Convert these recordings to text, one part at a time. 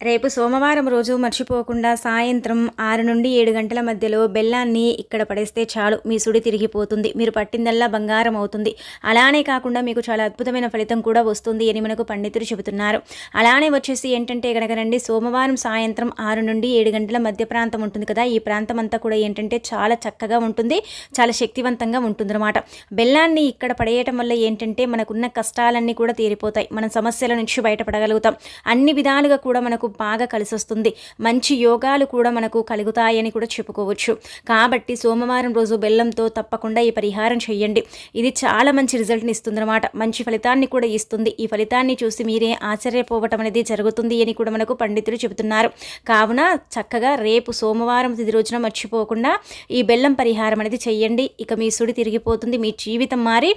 రేపు సోమవారం రోజు మర్చిపోకుండా సాయంత్రం ఆరు నుండి ఏడు గంటల మధ్యలో బెల్లాన్ని ఇక్కడ పడేస్తే చాలు. మీ సుడి తిరిగిపోతుంది. మీరు పట్టిందల్లా బంగారం అవుతుంది. అలానే కాకుండా మీకు చాలా అద్భుతమైన ఫలితం కూడా వస్తుంది అని మనకు పండితులు చెబుతున్నారు. అలానే వచ్చేసి ఏంటంటే కనుక రండి సోమవారం సాయంత్రం ఆరు నుండి ఏడు గంటల మధ్య ప్రాంతం ఉంటుంది కదా. ఈ ప్రాంతం అంతా కూడా ఏంటంటే చాలా చక్కగా ఉంటుంది. చాలా శక్తివంతంగా ఉంటుందన్నమాట. బెల్లాన్ని ఇక్కడ పడేయటం వల్ల ఏంటంటే మనకున్న కష్టాలన్నీ కూడా తీరిపోతాయి. మన సమస్యల నుంచి బయటపడగలుగుతాం. అన్ని విధాలుగా కూడా మనకు బాగా కలిసొస్తుంది. మంచి యోగాలు కూడా మనకు కలుగుతాయని కూడా చెప్పుకోవచ్చు. కాబట్టి సోమవారం రోజు బెల్లంతో తప్పకుండా ఈ పరిహారం చేయండి ఇది చాలా మంచి రిజల్ట్ని ఇస్తుందన్నమాట. మంచి ఫలితాన్ని కూడా ఇస్తుంది. ఈ ఫలితాన్ని చూసి మీరే ఆశ్చర్యపోవటం అనేది జరుగుతుంది అని కూడా మనకు పండితులు చెబుతున్నారు. కావున చక్కగా రేపు సోమవారం తిది రోజున మర్చిపోకుండా ఈ బెల్లం పరిహారం అనేది చేయండి ఇక మీ సుడి తిరిగిపోతుంది మీ జీవితం మారి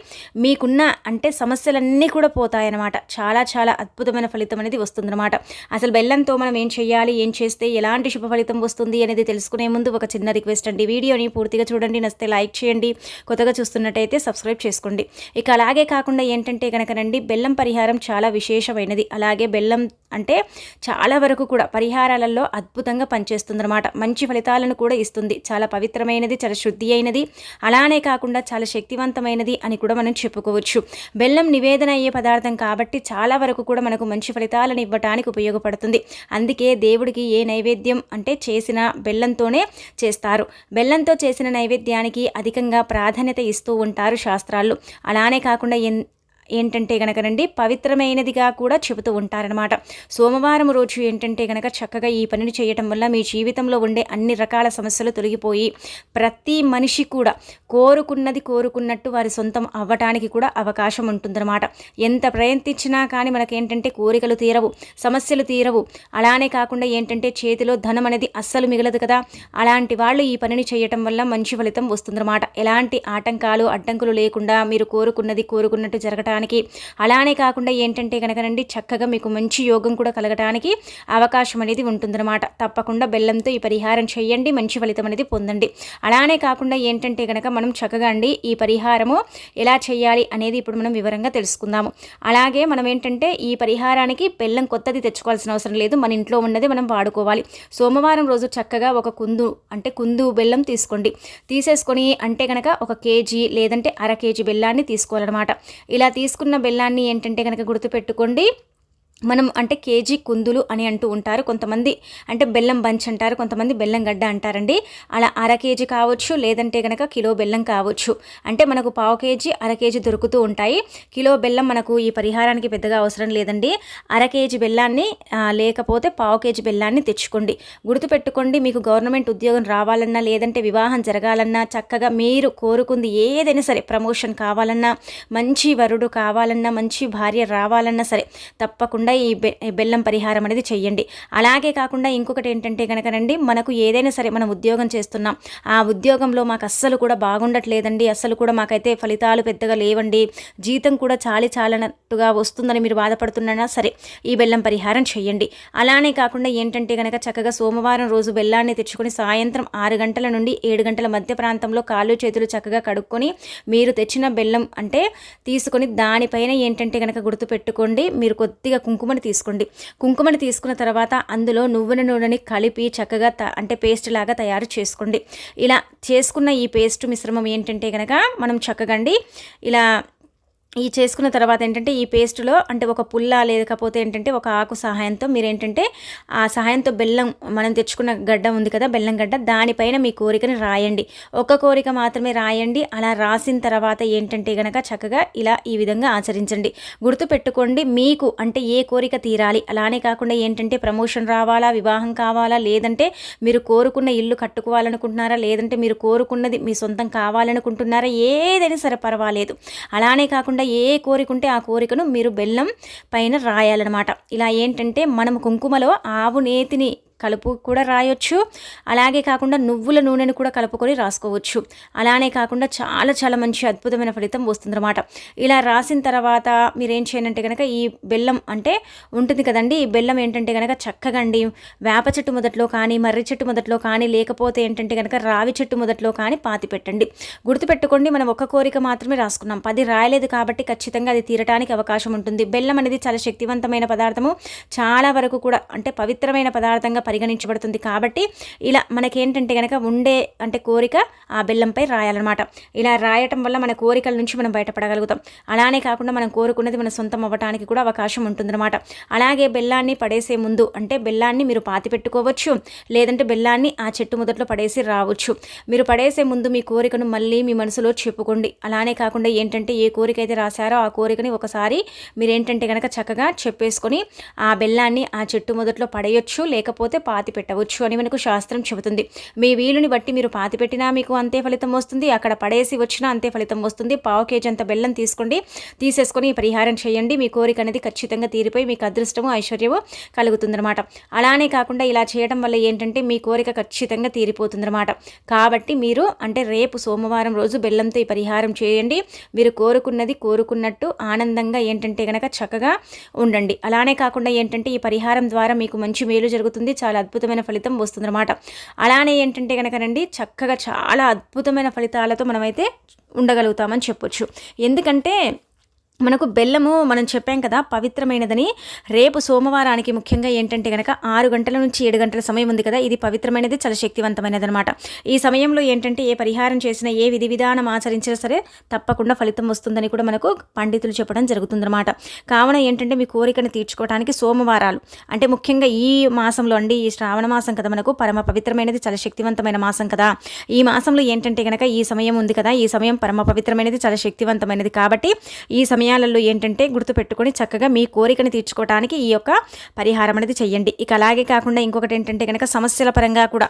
మీకున్న అంటే సమస్యలన్నీ కూడా పోతాయన్నమాట. చాలా చాలా అద్భుతమైన ఫలితం అనేది వస్తుందన్నమాట. అసలు బెల్లం బెల్లంతో మనం ఏం చేయాలి ఏం చేస్తే ఎలాంటి శుభ ఫలితం వస్తుంది అనేది తెలుసుకునే ముందు ఒక చిన్న రిక్వెస్ట్ అండి. వీడియోని పూర్తిగా చూడండి నచ్చితే లైక్ చేయండి కొత్తగా చూస్తున్నట్టయితే సబ్స్క్రైబ్ చేసుకోండి. ఇక అలాగే కాకుండా ఏంటంటే కనుక రండి బెల్లం పరిహారం చాలా విశేషమైనది. అలాగే బెల్లం అంటే చాలా వరకు కూడా పరిహారాలలో అద్భుతంగా పనిచేస్తుందన్నమాట. మంచి ఫలితాలను కూడా ఇస్తుంది. చాలా పవిత్రమైనది చాలా శుద్ధి అయినది అలానే కాకుండా చాలా శక్తివంతమైనది అని కూడా మనం చెప్పుకోవచ్చు. బెల్లం నివేదన అయ్యే పదార్థం కాబట్టి చాలా వరకు కూడా మనకు మంచి ఫలితాలను ఇవ్వటానికి ఉపయోగపడుతుంది. అందుకే దేవుడికి ఏ నైవేద్యం అంటే చేసిన బెల్లంతోనే చేస్తారు. బెల్లంతో చేసిన నైవేద్యానికి అధికంగా ప్రాధాన్యత ఇస్తూ ఉంటారు శాస్త్రాలు అలానే కాకుండా ఏంటంటే ఏంటంటే గనకనండి పవిత్రమైనదిగా కూడా చెబుతూ ఉంటారనమాట సోమవారం రోజు ఏంటంటే గనక చక్కగా ఈ పనిని చేయటం వల్ల మీ జీవితంలో ఉండే అన్ని రకాల సమస్యలు తొలగిపోయి ప్రతి మనిషి కూడా కోరుకున్నది కోరుకున్నట్టు వారి సొంతం అవ్వటానికి కూడా అవకాశం ఉంటుందన్నమాట. ఎంత ప్రయత్నించినా కానీ మనకేంటంటే కోరికలు తీరవు సమస్యలు తీరవు. అలానే కాకుండా ఏంటంటే చేతిలో ధనం అనేది అస్సలు మిగలదు కదా. అలాంటి వాళ్ళు ఈ పనిని చేయటం వల్ల మంచి ఫలితం వస్తుందన్నమాట. ఎలాంటి ఆటంకాలు అడ్డంకులు లేకుండా మీరు కోరుకున్నది కోరుకున్నట్టు జరగటానికి కలగటానికి అలానే కాకుండా ఏంటంటే కనుకనండి చక్కగా మీకు మంచి యోగం కూడా కలగటానికి అవకాశం అనేది ఉంటుందన్నమాట. తప్పకుండా బెల్లంతో ఈ పరిహారం చేయండి మంచి ఫలితం అనేది పొందండి. అలానే కాకుండా ఏంటంటే కనుక మనం చక్కగా అండి ఈ పరిహారము ఎలా చేయాలి అనేది ఇప్పుడు మనం వివరంగా తెలుసుకుందాము. అలాగే మనం ఏంటంటే ఈ పరిహారానికి బెల్లం కొత్తది తెచ్చుకోవాల్సిన అవసరం లేదు మన ఇంట్లో ఉన్నది మనం వాడుకోవాలి. సోమవారం రోజు చక్కగా ఒక కుందు అంటే కుందు బెల్లం తీసుకోండి. తీసేసుకొని అంటే కనుక ఒక కేజీ లేదంటే అర కేజీ బెల్లాన్ని తీసుకోవాలన్నమాట. ఇలా తీసు తీసుకున్న బెల్లాన్ని ఏంటంటే కనుక గుర్తుపెట్టుకోండి. మనం అంటే కేజీ కుందులు అని అంటూ ఉంటారు. కొంతమంది అంటే బెల్లం బంచ్ అంటారు కొంతమంది బెల్లం గడ్డ అంటారండి. అలా అర కేజీ కావచ్చు లేదంటే కనుక కిలో బెల్లం కావచ్చు. అంటే మనకు పావు కేజీ అర కేజీ దొరుకుతూ ఉంటాయి. కిలో బెల్లం మనకు ఈ పరిహారానికి పెద్దగా అవసరం లేదండి. అర కేజీ బెల్లాన్ని లేకపోతే పావు కేజీ బెల్లాన్ని తెచ్చుకోండి. గుర్తుపెట్టుకోండి మీకు గవర్నమెంట్ ఉద్యోగం రావాలన్నా లేదంటే వివాహం జరగాలన్నా చక్కగా మీరు కోరుకుంది ఏదైనా సరే ప్రమోషన్ కావాలన్నా మంచి వరుడు కావాలన్నా మంచి భార్య రావాలన్నా సరే తప్పకుండా తప్పకుండా ఈ బెల్లం పరిహారం అనేది చెయ్యండి. అలాగే కాకుండా ఇంకొకటి ఏంటంటే కనుకనండి మనకు ఏదైనా సరే మనం ఉద్యోగం చేస్తున్నాం. ఆ ఉద్యోగంలో మాకు అస్సలు కూడా బాగుండట్లేదండి అస్సలు కూడా మాకైతే ఫలితాలు పెద్దగా లేవండి. జీతం కూడా చాలి చాలనట్టుగా వస్తుందని మీరు బాధపడుతున్నా సరే ఈ బెల్లం పరిహారం చేయండి అలానే కాకుండా ఏంటంటే కనుక చక్కగా సోమవారం రోజు బెల్లాన్ని తెచ్చుకొని సాయంత్రం ఆరు గంటల నుండి ఏడు గంటల మధ్య ప్రాంతంలో కాళ్ళు చేతులు చక్కగా కడుక్కొని మీరు తెచ్చిన బెల్లం అంటే తీసుకొని దానిపైన ఏంటంటే కనుక గుర్తుపెట్టుకోండి మీరు కొద్దిగా కుంకుమని తీసుకోండి. కుంకుమని తీసుకున్న తర్వాత అందులో నువ్వుల నూనెని కలిపి చక్కగా అంటే పేస్ట్ లాగా తయారు చేసుకోండి. ఇలా చేసుకున్న ఈ పేస్ట్ మిశ్రమం ఏంటంటే కనుక మనం చక్కగండి ఇలా ఈ చేసుకున్న తర్వాత ఏంటంటే ఈ పేస్ట్లో అంటే ఒక పుల్ల లేకపోతే ఏంటంటే ఒక ఆకు సహాయంతో మీరు ఏంటంటే ఆ సహాయంతో బెల్లం మనం తెచ్చుకున్న గడ్డ ఉంది కదా బెల్లం గడ్డ దానిపైన మీ కోరికని రాయండి. ఒక కోరిక మాత్రమే రాయండి. అలా రాసిన తర్వాత ఏంటంటే కనుక చక్కగా ఇలా ఈ విధంగా ఆచరించండి. గుర్తు పెట్టుకోండి మీకు అంటే ఏ కోరిక తీరాలి? అలానే కాకుండా ఏంటంటే ప్రమోషన్ రావాలా వివాహం కావాలా? లేదంటే మీరు కోరుకున్న ఇల్లు కట్టుకోవాలనుకుంటున్నారా? లేదంటే మీరు కోరుకున్నది మీ సొంతం కావాలనుకుంటున్నారా? ఏదైనా సరే పర్వాలేదు. అలానే కాకుండా కాకుండా ఏ కోరిక ఉంటే ఆ కోరికను మీరు బెల్లం పైన రాయాలన్నమాట. ఇలా ఏంటంటే మనం కుంకుమలో ఆవు నేతిని కలుపు కూడా రాయొచ్చు. అలాగే కాకుండా నువ్వుల నూనెను కూడా కలుపుకొని రాసుకోవచ్చు. అలానే కాకుండా చాలా చాలా మంచి అద్భుతమైన ఫలితం వస్తుందన్నమాట. ఇలా రాసిన తర్వాత మీరేం చేయనంటే కనుక ఈ బెల్లం అంటే ఉంటుంది కదండి ఈ బెల్లం ఏంటంటే కనుక చక్కగండి వేప చెట్టు మొదట్లో కానీ మర్రి చెట్టు మొదట్లో కానీ లేకపోతే ఏంటంటే కనుక రావి చెట్టు మొదట్లో కానీ పాతి పెట్టండి. గుర్తుపెట్టుకోండి మనం ఒక కోరిక మాత్రమే రాసుకున్నాం. పది రాయలేదు కాబట్టి ఖచ్చితంగా అది తీరటానికి అవకాశం ఉంటుంది. బెల్లం అనేది చాలా శక్తివంతమైన పదార్థము. చాలా వరకు కూడా అంటే పవిత్రమైన పదార్థంగా పరిగణించబడుతుంది. కాబట్టి ఇలా మనకేంటంటే కనుక ఉండే అంటే కోరిక ఆ బెల్లంపై రాయాలన్నమాట. ఇలా రాయటం వల్ల మన కోరికల నుంచి మనం బయటపడగలుగుతాం. అలానే కాకుండా మనం కోరుకున్నది మన సొంతం అవ్వడానికి కూడా అవకాశం ఉంటుందన్నమాట. అలాగే బెల్లాన్ని పడేసే ముందు అంటే బెల్లాన్ని మీరు పాతి పెట్టుకోవచ్చు లేదంటే బెల్లాన్ని ఆ చెట్టు మొదట్లో పడేసి రావచ్చు. మీరు పడేసే ముందు మీ కోరికను మళ్ళీ మీ మనసులో చెప్పుకోండి. అలానే కాకుండా ఏంటంటే ఏ కోరిక అయితే రాశారో ఆ కోరికని ఒకసారి మీరేంటంటే కనుక చక్కగా చెప్పేసుకొని ఆ బెల్లాన్ని ఆ చెట్టు మొదట్లో పడేయొచ్చు లేకపోతే పాతి పెట్టవచ్చు అని మనకు శాస్త్రం చెబుతుంది. మీ వీలుని బట్టి మీరు పాతి పెట్టినా మీకు అంతే ఫలితం వస్తుంది. అక్కడ పడేసి వచ్చినా అంతే ఫలితం వస్తుంది. పావు కేజీ అంత బెల్లం తీసుకోండి. తీసేసుకొని పరిహారం చేయండి. మీ కోరిక అనేది ఖచ్చితంగా తీరిపోయి మీకు అదృష్టము ఐశ్వర్యము కలుగుతుందన్నమాట. అలానే కాకుండా ఇలా చేయడం వల్ల ఏంటంటే మీ కోరిక ఖచ్చితంగా తీరిపోతుందన్నమాట. కాబట్టి మీరు అంటే రేపు సోమవారం రోజు బెల్లంతో ఈ పరిహారం చేయండి. మీరు కోరుకున్నది కోరుకున్నట్టు ఆనందంగా ఏంటంటే కనుక చక్కగా ఉండండి. అలానే కాకుండా ఏంటంటే ఈ పరిహారం ద్వారా మీకు మంచి మేలు జరుగుతుంది. చాలా చాలా అద్భుతమైన ఫలితం వస్తుందన్నమాట. అలానే ఏంటంటే కనుకనండి చక్కగా చాలా అద్భుతమైన ఫలితాలతో మనమైతే ఉండగలుగుతామని చెప్పొచ్చు. ఎందుకంటే మనకు బెల్లము మనం చెప్పాం కదా పవిత్రమైనదని. రేపు సోమవారానికి ముఖ్యంగా ఏంటంటే కనుక ఆరు గంటల నుంచి ఏడు గంటల సమయం ఉంది కదా ఇది పవిత్రమైనది చాలా శక్తివంతమైనది అనమాట ఈ సమయంలో ఏంటంటే ఏ పరిహారం చేసినా ఏ విధి విధానం ఆచరించినా సరే తప్పకుండా ఫలితం వస్తుందని కూడా మనకు పండితులు చెప్పడం జరుగుతుందన్నమాట. కావున ఏంటంటే మీ కోరికను తీర్చుకోవడానికి సోమవారాలు అంటే ముఖ్యంగా ఈ మాసంలో అండి ఈ శ్రావణ మాసం కదా మనకు పరమ పవిత్రమైనది చాలా శక్తివంతమైన మాసం కదా. ఈ మాసంలో ఏంటంటే కనుక ఈ సమయం ఉంది కదా ఈ సమయం పరమ పవిత్రమైనది చాలా శక్తివంతమైనది కాబట్టి ఈ సమయం సమయాలలో ఏంటంటే గుర్తుపెట్టుకొని చక్కగా మీ కోరికని తీర్చుకోవడానికి ఈ యొక్క పరిహారం అనేది చెయ్యండి. ఇక అలాగే కాకుండా ఇంకొకటి ఏంటంటే కనుక సమస్యల పరంగా కూడా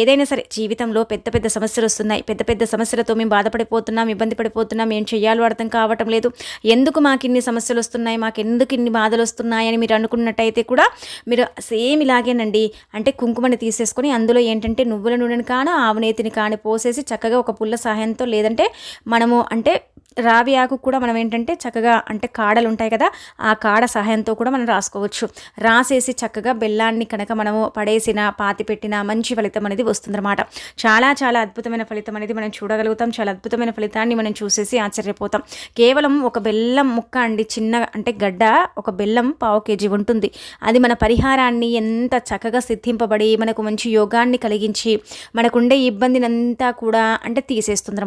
ఏదైనా సరే జీవితంలో పెద్ద పెద్ద సమస్యలు వస్తున్నాయి. పెద్ద పెద్ద సమస్యలతో మేము బాధపడిపోతున్నాం ఇబ్బంది పడిపోతున్నాం ఏం చేయాలో అర్థం కావటం లేదు. ఎందుకు మాకు ఇన్ని సమస్యలు వస్తున్నాయి? మాకు ఎందుకు ఇన్ని బాధలు వస్తున్నాయని మీరు అనుకున్నట్టయితే కూడా మీరు సేమ్ ఇలాగేనండి. అంటే కుంకుమని తీసేసుకొని అందులో ఏంటంటే నువ్వుల నూనెని కాను ఆవునేతిని కాని పోసేసి చక్కగా ఒక పుల్ల సహాయంతో లేదంటే మనము అంటే రావి ఆకు కూడా మనం ఏంటంటే చక్కగా చక్కగా అంటే కాడలు ఉంటాయి కదా ఆ కాడ సహాయంతో కూడా మనం రాసుకోవచ్చు. రాసేసి చక్కగా బెల్లాన్ని కనుక మనము పడేసిన పాతి పెట్టిన మంచి ఫలితం అనేది వస్తుందన్నమాట. చాలా చాలా అద్భుతమైన ఫలితం అనేది మనం చూడగలుగుతాం. చాలా అద్భుతమైన ఫలితాన్ని మనం చూసేసి ఆశ్చర్యపోతాం. కేవలం ఒక బెల్లం ముక్క అండి చిన్న అంటే గడ్డ ఒక బెల్లం పావు కేజీ ఉంటుంది. అది మన పరిహారాన్ని ఎంత చక్కగా సిద్ధింపబడి మనకు మంచి యోగాన్ని కలిగించి మనకుండే ఇబ్బందినంతా కూడా అంటే తీసేస్తుంది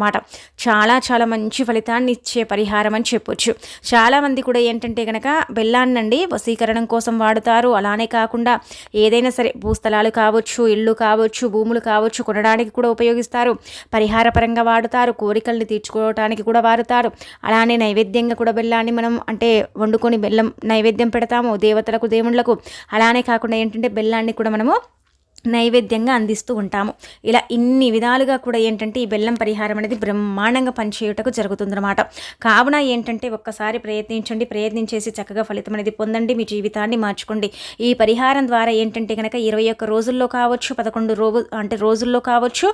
చాలా చాలా మంచి ఫలితాన్ని ఇచ్చే పరిహారం అని చెప్పొచ్చు. చాలామంది కూడా ఏంటంటే కనుక బెల్లాన్నండి వసీకరణం కోసం వాడుతారు. అలానే కాకుండా ఏదైనా సరే భూస్థలాలు కావచ్చు ఇళ్ళు కావచ్చు భూములు కావచ్చు కొనడానికి కూడా ఉపయోగిస్తారు. పరిహార పరంగా వాడుతారు కోరికల్ని తీర్చుకోవడానికి కూడా వాడుతారు. అలానే నైవేద్యంగా కూడా బెల్లాన్ని మనం అంటే వండుకొని బెల్లం నైవేద్యం పెడతాము దేవతలకు దేవుళ్ళకు. అలానే కాకుండా ఏంటంటే బెల్లాన్ని కూడా మనము నైవేద్యంగా అందిస్తూ ఉంటాము. ఇలా ఇన్ని విధాలుగా కూడా ఏంటంటే ఈ బెల్లం పరిహారం అనేది బ్రహ్మాండంగా పనిచేయుటకు జరుగుతుందన్నమాట. కావున ఏంటంటే ఒక్కసారి ప్రయత్నించండి ప్రయత్నించేసి చక్కగా ఫలితం అనేది పొందండి మీ జీవితాన్ని మార్చుకోండి. ఈ పరిహారం ద్వారా ఏంటంటే కనుక ఇరవై ఒక్క రోజుల్లో కావచ్చు పదకొండు రోజు అంటే రోజుల్లో కావచ్చు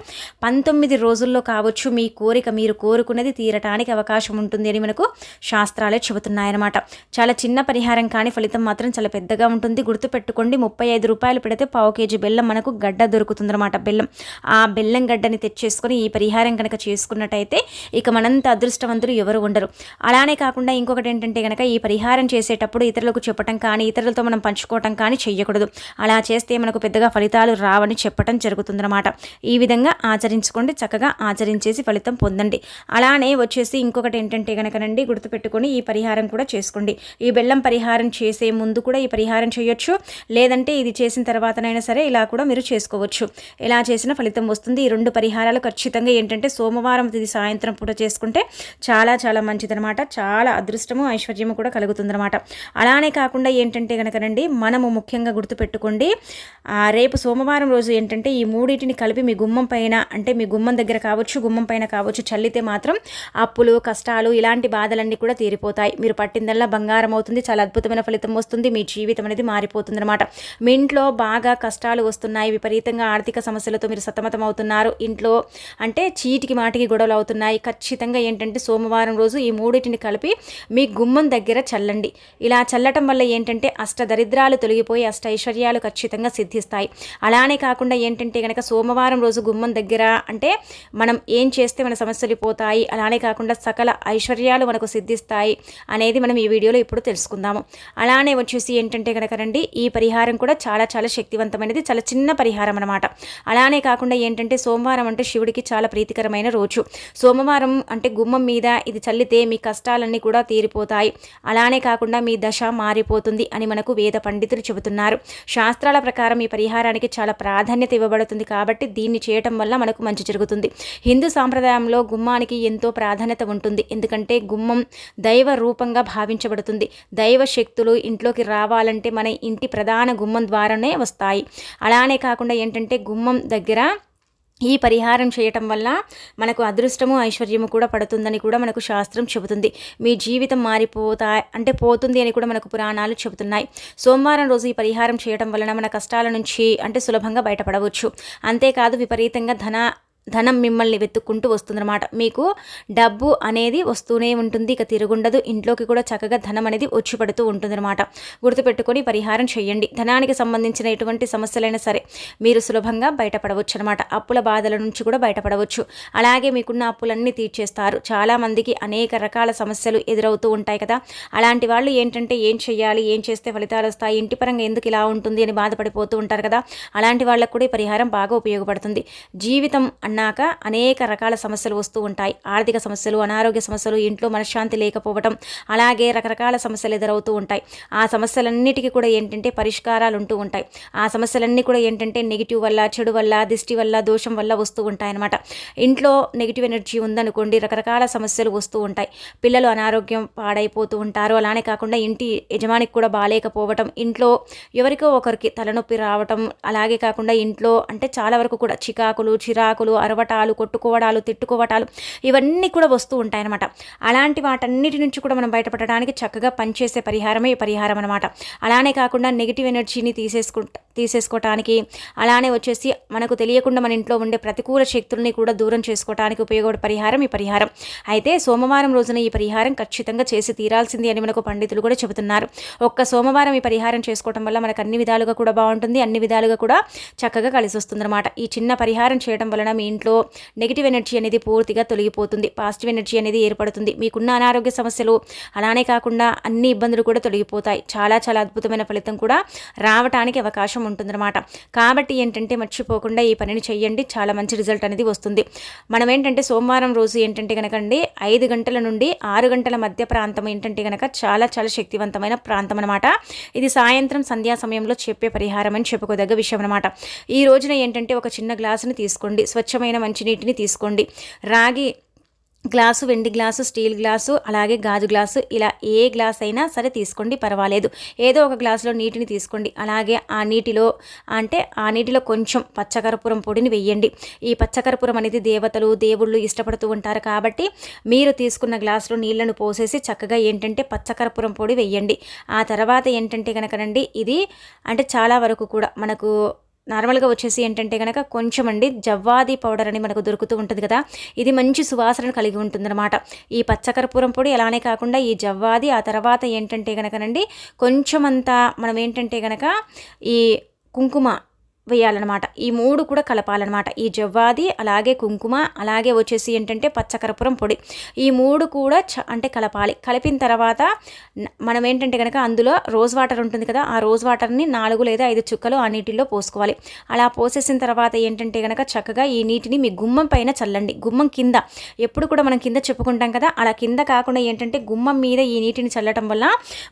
పంతొమ్మిది రోజుల్లో కావచ్చు మీ కోరిక మీరు కోరుకున్నది తీరటానికి అవకాశం ఉంటుంది అని మనకు శాస్త్రాలే చెబుతున్నాయన్నమాట. చాలా చిన్న పరిహారం కానీ ఫలితం మాత్రం చాలా పెద్దగా ఉంటుంది. గుర్తుపెట్టుకోండి ముప్పై ఐదు రూపాయలు పెడితే పావు కేజీ బెల్లం మనకు మనకు గడ్డ దొరుకుతుందన్నమాట. బెల్లం ఆ బెల్లం గడ్డని తెచ్చేసుకొని ఈ పరిహారం కనుక చేసుకున్నట్టయితే ఇక మనంత అదృష్టవంతులు ఎవరు ఉండరు. అలానే కాకుండా ఇంకొకటి ఏంటంటే కనుక ఈ పరిహారం చేసేటప్పుడు ఇతరులకు చెప్పటం కానీ ఇతరులతో మనం పంచుకోవటం కానీ చెయ్యకూడదు. అలా చేస్తే మనకు పెద్దగా ఫలితాలు రావని చెప్పటం జరుగుతుందన్నమాట. ఈ విధంగా ఆచరించుకోండి చక్కగా ఆచరించేసి ఫలితం పొందండి. అలానే వచ్చేసి ఇంకొకటి ఏంటంటే కనుకనండి గుర్తుపెట్టుకొని ఈ పరిహారం కూడా చేసుకోండి. ఈ బెల్లం పరిహారం చేసే ముందు కూడా ఈ పరిహారం చేయొచ్చు. లేదంటే ఇది చేసిన తర్వాతనైనా సరే ఇలా కూడా మీరు చేసుకోవచ్చు. ఎలా చేసినా ఫలితం వస్తుంది. ఈ రెండు పరిహారాలు ఖచ్చితంగా ఏంటంటే సోమవారం తిది సాయంత్రం పూట చేసుకుంటే చాలా చాలా మంచిదనమాట చాలా అదృష్టము ఐశ్వర్యము కూడా కలుగుతుందనమాట అలానే కాకుండా ఏంటంటే కనుకనండి మనము ముఖ్యంగా గుర్తుపెట్టుకోండి రేపు సోమవారం రోజు ఏంటంటే ఈ మూడింటిని కలిపి మీ గుమ్మం పైన అంటే మీ గుమ్మం దగ్గర కావచ్చు గుమ్మం పైన కావచ్చు చల్లితే మాత్రం అప్పులు కష్టాలు ఇలాంటి బాధలన్నీ కూడా తీరిపోతాయి. మీరు పట్టిందల్లా బంగారం అవుతుంది చాలా అద్భుతమైన ఫలితం వస్తుంది మీ జీవితం అనేది మారిపోతుంది అనమాట మీ ఇంట్లో బాగా కష్టాలు వస్తున్నాయి అవుతున్నాయి విపరీతంగా ఆర్థిక సమస్యలతో మీరు సతమతం అవుతున్నారు ఇంట్లో అంటే చీటికి మాటికి గొడవలు అవుతున్నాయి. ఖచ్చితంగా ఏంటంటే సోమవారం రోజు ఈ మూడింటిని కలిపి మీ గుమ్మం దగ్గర చల్లండి. ఇలా చల్లటం వల్ల ఏంటంటే అష్ట దరిద్రాలు తొలగిపోయి అష్ట ఐశ్వర్యాలు ఖచ్చితంగా సిద్ధిస్తాయి. అలానే కాకుండా ఏంటంటే కనుక సోమవారం రోజు గుమ్మం దగ్గర అంటే మనం ఏం చేస్తే మన సమస్యలు పోతాయి. అలానే కాకుండా సకల ఐశ్వర్యాలు మనకు సిద్ధిస్తాయి అనేది మనం ఈ వీడియోలో ఇప్పుడు తెలుసుకుందాము. అలానే వచ్చేసి ఏంటంటే కనుక రండి ఈ పరిహారం కూడా చాలా చాలా శక్తివంతమైనది. చాలా చిన్న పరిహారం అనమాట అలానే కాకుండా ఏంటంటే సోమవారం అంటే శివుడికి చాలా ప్రీతికరమైన రోజు. సోమవారం అంటే గుమ్మం మీద ఇది చల్లితే మీ కష్టాలన్నీ కూడా తీరిపోతాయి. అలానే కాకుండా మీ దశ మారిపోతుంది అని మనకు వేద పండితులు చెబుతున్నారు. శాస్త్రాల ప్రకారం ఈ పరిహారానికి చాలా ప్రాధాన్యత ఇవ్వబడుతుంది కాబట్టి దీన్ని చేయటం వల్ల మనకు మంచి జరుగుతుంది. హిందూ సాంప్రదాయంలో గుమ్మానికి ఎంతో ప్రాధాన్యత ఉంటుంది. ఎందుకంటే గుమ్మం దైవ రూపంగా భావించబడుతుంది. దైవ శక్తులు ఇంట్లోకి రావాలంటే మన ఇంటి ప్రధాన గుమ్మం ద్వారానే వస్తాయి. అలానే కాకుండా ఏంటంటే గుమ్మం దగ్గర ఈ పరిహారం చేయటం వల్ల మనకు అదృష్టము ఐశ్వర్యము కూడా పడుతుందని కూడా మనకు శాస్త్రం చెబుతుంది. మీ జీవితం మారిపోతా అంటే పోతుంది అని కూడా మనకు పురాణాలు చెబుతున్నాయి. సోమవారం రోజు ఈ పరిహారం చేయటం వలన మన కష్టాల నుంచి అంటే సులభంగా బయటపడవచ్చు. అంతేకాదు విపరీతంగా ధన ధనం మిమ్మల్ని వెతుక్కుంటూ వస్తుందన్నమాట. మీకు డబ్బు అనేది వస్తూనే ఉంటుంది ఇక తిరుగుండదు. ఇంట్లోకి కూడా చక్కగా ధనం అనేది వచ్చి పడుతూ ఉంటుందన్నమాట. గుర్తుపెట్టుకొని పరిహారం చేయండి ధనానికి సంబంధించిన ఎటువంటి సమస్యలైనా సరే మీరు సులభంగా బయటపడవచ్చు అనమాట అప్పుల బాధల నుంచి కూడా బయటపడవచ్చు. అలాగే మీకున్న అప్పులన్నీ తీర్చేస్తారు. చాలామందికి అనేక రకాల సమస్యలు ఎదురవుతూ ఉంటాయి కదా. అలాంటి వాళ్ళు ఏంటంటే ఏం చేయాలి ఏం చేస్తే ఫలితాలు వస్తాయి ఇంటి పరంగా ఎందుకు ఇలా ఉంటుంది అని బాధపడిపోతూ ఉంటారు కదా. అలాంటి వాళ్ళకు కూడా ఈ పరిహారం బాగా ఉపయోగపడుతుంది. జీవితం అన్న అన్నాక అనేక రకాల సమస్యలు వస్తూ ఉంటాయి. ఆర్థిక సమస్యలు అనారోగ్య సమస్యలు ఇంట్లో మనశ్శాంతి లేకపోవటం అలాగే రకరకాల సమస్యలు ఎదురవుతూ ఉంటాయి. ఆ సమస్యలన్నిటికీ కూడా ఏంటంటే పరిష్కారాలు ఉంటూ ఉంటాయి. ఆ సమస్యలన్నీ కూడా ఏంటంటే నెగిటివ్ వల్ల చెడు వల్ల దిష్టి వల్ల దోషం వల్ల వస్తూ ఉంటాయన్నమాట. ఇంట్లో నెగిటివ్ ఎనర్జీ ఉందనుకోండి రకరకాల సమస్యలు వస్తూ ఉంటాయి. పిల్లలు అనారోగ్యం పాడైపోతూ ఉంటారు. అలానే కాకుండా ఇంటి యజమానికి కూడా బాగాలేకపోవటం ఇంట్లో ఎవరికో ఒకరికి తలనొప్పి రావటం అలాగే కాకుండా ఇంట్లో అంటే చాలా వరకు కూడా చికాకులు చిరాకులు అరవటాలు కొట్టుకోవడాలు తిట్టుకోవటాలు ఇవన్నీ కూడా వస్తూ ఉంటాయన్నమాట. అలాంటి వాటన్నిటి నుంచి కూడా మనం బయటపడడానికి చక్కగా పనిచేసే పరిహారమే పరిహారం అనమాట అలానే కాకుండా నెగిటివ్ ఎనర్జీని తీసేసుకుంటా తీసేసుకోవటానికి అలానే వచ్చేసి మనకు తెలియకుండా మన ఇంట్లో ఉండే ప్రతికూల శక్తుల్ని కూడా దూరం చేసుకోవడానికి ఉపయోగపడే పరిహారం ఈ పరిహారం. అయితే సోమవారం రోజున ఈ పరిహారం ఖచ్చితంగా చేసి తీరాల్సింది అని మనకు పండితులు కూడా చెబుతున్నారు. ఒక్క సోమవారం ఈ పరిహారం చేసుకోవడం వల్ల మనకు అన్ని విధాలుగా కూడా బాగుంటుంది. అన్ని విధాలుగా కూడా చక్కగా కలిసి వస్తుందన్నమాట ఈ చిన్న పరిహారం చేయడం వలన మీ ఇంట్లో నెగిటివ్ ఎనర్జీ అనేది పూర్తిగా తొలగిపోతుంది. పాజిటివ్ ఎనర్జీ అనేది ఏర్పడుతుంది. మీకున్న అనారోగ్య సమస్యలు అలానే కాకుండా అన్ని ఇబ్బందులు కూడా తొలగిపోతాయి. చాలా చాలా అద్భుతమైన ఫలితం కూడా రావటానికి అవకాశం ఉంటుందన్నమాట. కాబట్టి ఏంటంటే మర్చిపోకుండా ఈ పనిని చేయండి చాలా మంచి రిజల్ట్ అనేది వస్తుంది. మనం ఏంటంటే సోమవారం రోజు ఏంటంటే కనుకండి ఐదు గంటల నుండి ఆరు గంటల మధ్య ప్రాంతం ఏంటంటే కనుక చాలా చాలా శక్తివంతమైన ప్రాంతం అనమాట ఇది సాయంత్రం సంధ్యా సమయంలో చెప్పే పరిహారం అని చెప్పుకోదగ్గ విషయం అనమాట ఈ రోజున ఏంటంటే ఒక చిన్న గ్లాసుని తీసుకోండి. స్వచ్ఛమైన మంచినీటిని తీసుకోండి. రాగి గ్లాసు వెండి గ్లాసు స్టీల్ గ్లాసు అలాగే గాజు గ్లాసు ఇలా ఏ గ్లాస్ అయినా సరే తీసుకోండి పర్వాలేదు. ఏదో ఒక గ్లాసులో నీటిని తీసుకోండి. అలాగే ఆ నీటిలో అంటే ఆ నీటిలో కొంచెం పచ్చకర్పూరం పొడిని వెయ్యండి ఈ పచ్చకర్పూరం అనేది దేవతలు దేవుళ్ళు ఇష్టపడుతూ ఉంటారు కాబట్టి మీరు తీసుకున్న గ్లాసులో నీళ్ళను పోసేసి చక్కగా ఏంటంటే పచ్చకర్పూరం పొడి వెయ్యండి ఆ తర్వాత ఏంటంటే కనుకనండి ఇది అంటే చాలా వరకు కూడా మనకు నార్మల్గా వచ్చేసి ఏంటంటే కనుక కొంచెం అండి జవ్వాది పౌడర్ అని మనకు దొరుకుతూ ఉంటుంది కదా ఇది మంచి సువాసన కలిగి ఉంటుందన్నమాట. ఈ పచ్చకర్పూరం పొడి అలానే కాకుండా ఈ జవ్వాది ఆ తర్వాత ఏంటంటే కనుకనండి కొంచెం అంతా మనం ఏంటంటే కనుక ఈ కుంకుమ వేయాలన్నమాట. ఈ మూడు కూడా కలపాలన్నమాట. ఈ జవ్వాది అలాగే కుంకుమ అలాగే వచ్చేసి ఏంటంటే పచ్చకర్పూరం పొడి. ఈ మూడు కూడా చ అంటే కలపాలి. కలిపిన తర్వాత మనం ఏంటంటే కనుక అందులో రోజ్ వాటర్ ఉంటుంది కదా ఆ రోజ్ వాటర్ని నాలుగు లేదా ఐదు చుక్కలు ఆ నీటిలో పోసుకోవాలి. అలా పోసేసిన తర్వాత ఏంటంటే కనుక చక్కగా ఈ నీటిని మీ గుమ్మం పైన చల్లండి. గుమ్మం కింద. ఎప్పుడు కూడా మనం కింద చెప్పుకుంటాం కదా అలా కింద కాకుండా ఏంటంటే గుమ్మం మీద ఈ నీటిని చల్లటం వల్ల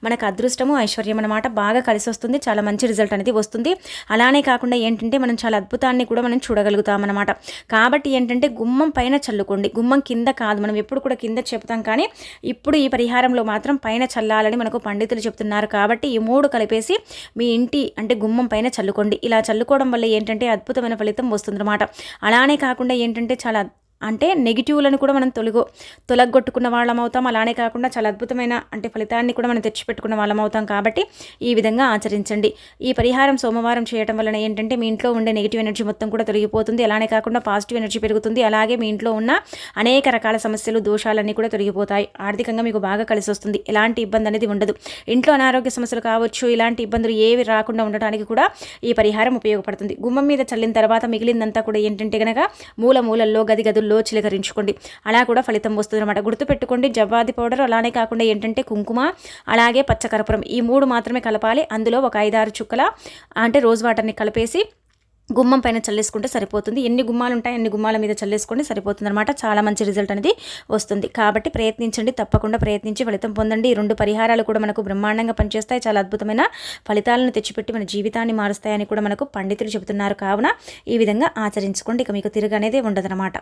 మనకు అదృష్టము ఐశ్వర్యం అనమాట బాగా కలిసి వస్తుంది చాలా మంచి రిజల్ట్ అనేది వస్తుంది. అలానే కాకుండా ఏంటంటే మనం చాలా అద్భుతాన్ని కూడా మనం చూడగలుగుతాం అనమాట కాబట్టి ఏంటంటే గుమ్మం పైన చల్లుకోండి. గుమ్మం కింద కాదు. మనం ఎప్పుడు కూడా కింద చెప్తాం కానీ ఇప్పుడు ఈ పరిహారంలో మాత్రం పైన చల్లాలని మనకు పండితులు చెప్తున్నారు. కాబట్టి ఈ మూడు కలిపేసి మీ ఇంటి అంటే గుమ్మం పైన చల్లుకోండి. ఇలా చల్లుకోవడం వల్ల ఏంటంటే అద్భుతమైన ఫలితం వస్తుందన్నమాట. అలానే కాకుండా ఏంటంటే చాలా అంటే నెగిటివ్లను కూడా మనం తొలగో తొలగొట్టుకున్న వాళ్ళం అవుతాం. అలానే కాకుండా చాలా అద్భుతమైన అంటే ఫలితాన్ని కూడా మనం తెచ్చిపెట్టుకున్న వాళ్ళం అవుతాం కాబట్టి ఈ విధంగా ఆచరించండి. ఈ పరిహారం సోమవారం చేయటం వలన ఏంటంటే మీ ఇంట్లో ఉండే నెగిటివ్ ఎనర్జీ మొత్తం కూడా తొలగిపోతుంది. అలానే కాకుండా పాజిటివ్ ఎనర్జీ పెరుగుతుంది. అలాగే మీ ఇంట్లో ఉన్న అనేక రకాల సమస్యలు దోషాలన్నీ కూడా తొలగిపోతాయి. ఆర్థికంగా మీకు బాగా కలిసి వస్తుంది. ఎలాంటి ఇబ్బంది అనేది ఉండదు. ఇంట్లో అనారోగ్య సమస్యలు కావచ్చు ఇలాంటి ఇబ్బందులు ఏవి రాకుండా ఉండటానికి కూడా ఈ పరిహారం ఉపయోగపడుతుంది. గుమ్మం మీద చల్లిన తర్వాత మిగిలిందంతా కూడా ఏంటంటే కనుక మూల మూలల్లో గది గదుల్లో చిలకరించుకోండి. అలా కూడా ఫలితం వస్తుంది అనమాట గుర్తుపెట్టుకోండి జవ్వాది పౌడర్ అలానే కాకుండా ఏంటంటే కుంకుమ అలాగే పచ్చకర్పూరం ఈ మూడు మాత్రమే కలపాలి. అందులో ఒక ఐదారు చుక్కల అంటే రోజ్ వాటర్ని కలిపేసి గుమ్మం పైన చల్లేసుకుంటే సరిపోతుంది. ఎన్ని గుమ్మాలు ఉంటాయి అన్ని గుమ్మాల మీద చల్లేసుకుంటే సరిపోతుంది అనమాట చాలా మంచి రిజల్ట్ అనేది వస్తుంది. కాబట్టి ప్రయత్నించండి తప్పకుండా ప్రయత్నించి ఫలితం పొందండి. ఈ రెండు పరిహారాలు కూడా మనకు బ్రహ్మాండంగా పనిచేస్తాయి. చాలా అద్భుతమైన ఫలితాలను తెచ్చిపెట్టి మన జీవితాన్ని మారుస్తాయని కూడా మనకు పండితులు చెబుతున్నారు. కావున ఈ విధంగా ఆచరించుకోండి. ఇక మీకు తిరగనేది ఉండదన్నమాట.